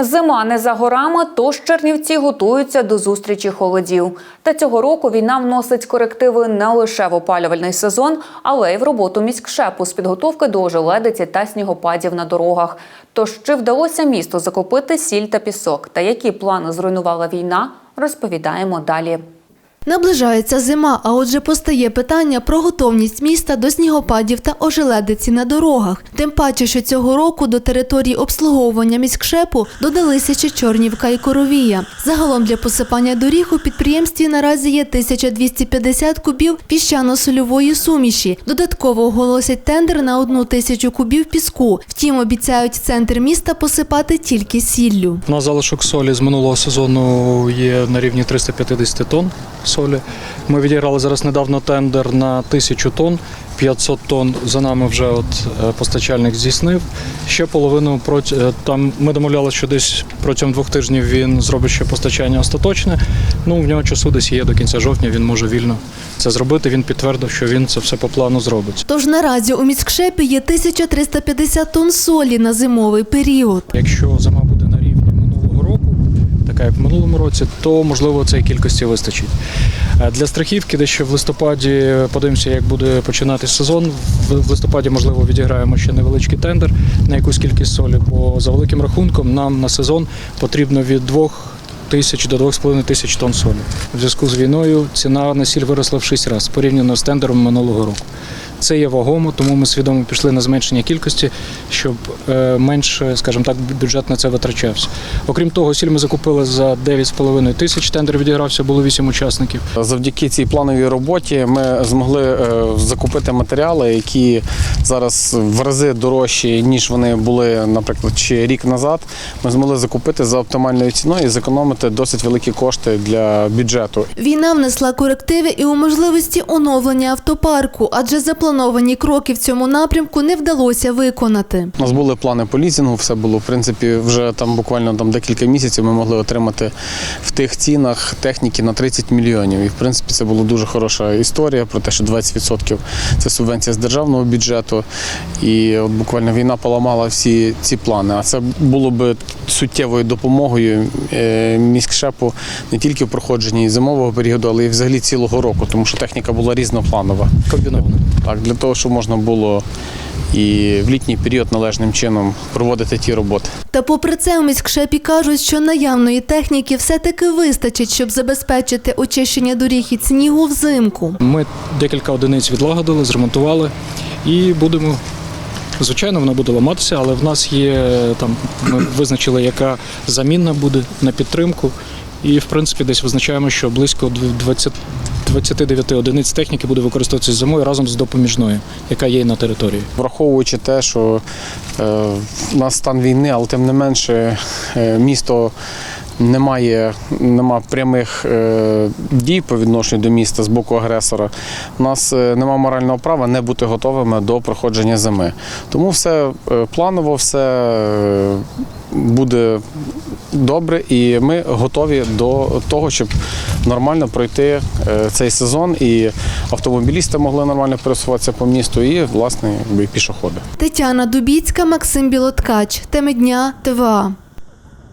Зима не за горами, тож чернівці готуються до зустрічі холодів. Та цього року війна вносить корективи не лише в опалювальний сезон, але й в роботу міськшепу з підготовки до ожеледиці та снігопадів на дорогах. Тож чи вдалося місту закупити сіль та пісок, та які плани зруйнувала війна, розповідаємо далі. Наближається зима, а отже постає питання про готовність міста до снігопадів та ожеледиці на дорогах. Тим паче, що цього року до території обслуговування міськшепу додалися ще Чорнівка і Коровія. Загалом для посипання доріг у підприємстві наразі є 1250 кубів піщано-сольової суміші. Додатково оголосять тендер на одну тисячу кубів піску. Втім, обіцяють центр міста посипати тільки сіллю. У нас залишок солі з минулого сезону є на рівні 350 тонн солі. Ми відіграли зараз недавно тендер на тисячу тонн. 500 тонн за нами вже от е, постачальник здійснив. Ще половину е, там ми домовлялися, що десь протягом двох тижнів він зробить ще постачання остаточне. Ну в нього часу десь є до кінця жовтня. Він може вільно це зробити. Він підтвердив, що він це все по плану зробить. Тож наразі у міськшепі є 1350 тонн солі на зимовий період. Якщо зима буде на рівні минулого року, така як в минулому році, то можливо цієї кількості вистачить. Е, Для страхівки дещо в листопаді подивимося, як буде починатись сезон. В в листопаді, можливо, відіграємо ще невеличкий тендер на якусь кількість солі, бо за великим рахунком нам на сезон потрібно від двох тисяч до 2,5 тисяч тонн солі. У зв'язку з війною ціна на сіль виросла в 6 разів порівняно з тендером минулого року. Це є вагомо, тому ми свідомо пішли на зменшення кількості, щоб е, менше, скажімо так, бюджет на це витрачався. Окрім того, сіль ми закупили за 9,5 тисяч. Тендер відігрався, було 8 учасників. Завдяки цій плановій роботі ми змогли е, закупити матеріали, які зараз в рази дорожчі, ніж вони були, наприклад, ще рік назад. Ми змогли закупити за оптимальною ціною і зекономити досить великі кошти для бюджету. Війна внесла корективи і у можливості оновлення автопарку, адже заплановані кроки в цьому напрямку не вдалося виконати. У нас були плани по лізінгу, все було в принципі вже там буквально там декілька місяців. Ми могли отримати в тих цінах техніки на 30 мільйонів. І в принципі це була дуже хороша історія про те, що 20% це субвенція з державного бюджету. І от буквально війна поламала всі ці плани. А це було би суттєвою допомогою е, міськшепу не тільки в проходженні зимового періоду, але й взагалі цілого року, тому що техніка була різнопланова. Комбіновано. Так, для того, щоб можна було і в літній період належним чином проводити ті роботи. Та попри це у міськшепі кажуть, що наявної техніки все-таки вистачить, щоб забезпечити очищення доріг від снігу взимку. Ми декілька одиниць відлагодили, зремонтували і будемо. Звичайно, вона буде ламатися, але в нас є там. Ми визначили, яка замінна буде на підтримку. І в принципі десь визначаємо, що близько 20, 29 одиниць техніки буде використовуватися зимою разом з допоміжною, яка є на території. Враховуючи те, що е, в нас стан війни, але тим не менше е, місто не має нема прямих е, дій по відношенню до міста з боку агресора. У нас е, нема морального права не бути готовими до проходження зими. Тому все е, планово, все буде добре, і ми готові до того, щоб нормально пройти цей сезон, і автомобілісти могли нормально пересуватися по місту, і власне пішоходи. Тетяна Дубіцька, Максим Білоткач. Теми дня ТВА.